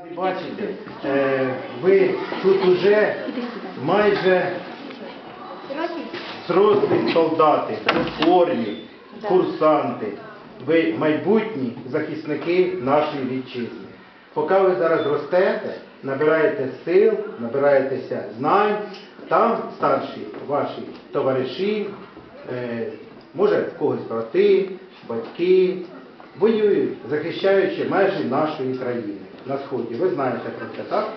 Раді бачити, е, ви тут уже майже зрослі солдати, у формі, курсанти. Ви майбутні захисники нашої вітчизни. Поки ви зараз ростете, набираєте сил, набираєтеся знань, там старші ваші товариші, е, може в когось брати, батьки, воюють, захищаючи межі нашої країни на сході. Ви знаєте про це, так?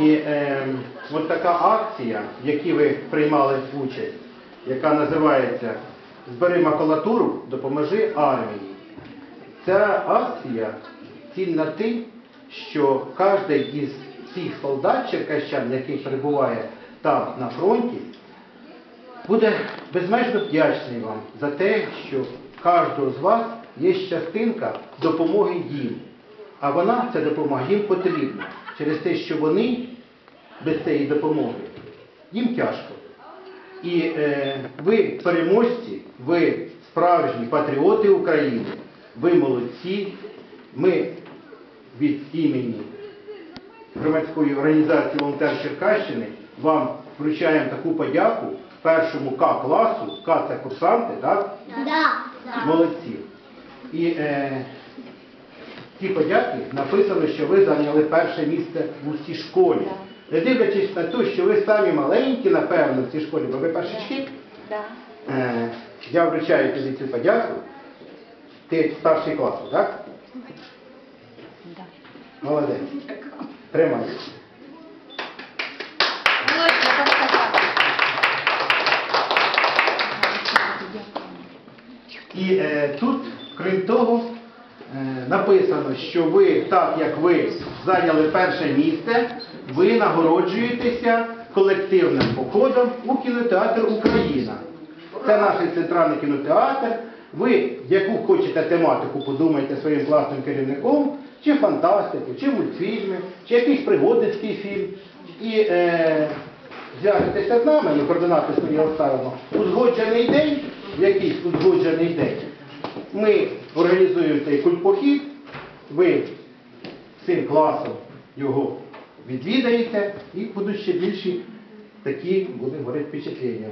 І е, от така акція, в якій ви приймали участь, яка називається Збери макулатуру, допоможи армії. Ця акція цінна тим, що кожен із цих солдат черкащан, який перебуває там на фронті, буде безмежно вдячний вам за те, що кожного з вас є частинка допомоги їм. А вона, ця допомога, їм потрібна через те, що вони без цієї допомоги їм тяжко. І е, ви переможці, ви справжні патріоти України, ви молодці. Ми від імені громадської організації Волонтер Черкащини вам вручаємо таку подяку першому К-класу, К це курсанти, так? Молодці. І е, ці подяки написано, що ви зайняли перше місце у цій школі. Не дивлячись на те, що ви самі маленькі, напевно, в цій школі, бо ви першачки, е, я вручаю тобі цю подяку. Ти старший клас, так? Молодець. Тримай. І е, тут, крім того, е, написано, що ви, так як ви зайняли перше місце, ви нагороджуєтеся колективним походом у кінотеатр Україна. Це наш центральний кінотеатр. Ви яку хочете тематику подумайте своїм власним керівником, чи фантастику, чи мультфільми, чи якийсь пригодницький фільм. І е, зв'яжетеся з нами, ми координати свої оставимо, узгоджений день, якийсь узгоджений день. Ми організуємо цей культпохід, ви цим класом його відвідаєте і будуть ще більші такі, будемо говорити, впечатлення.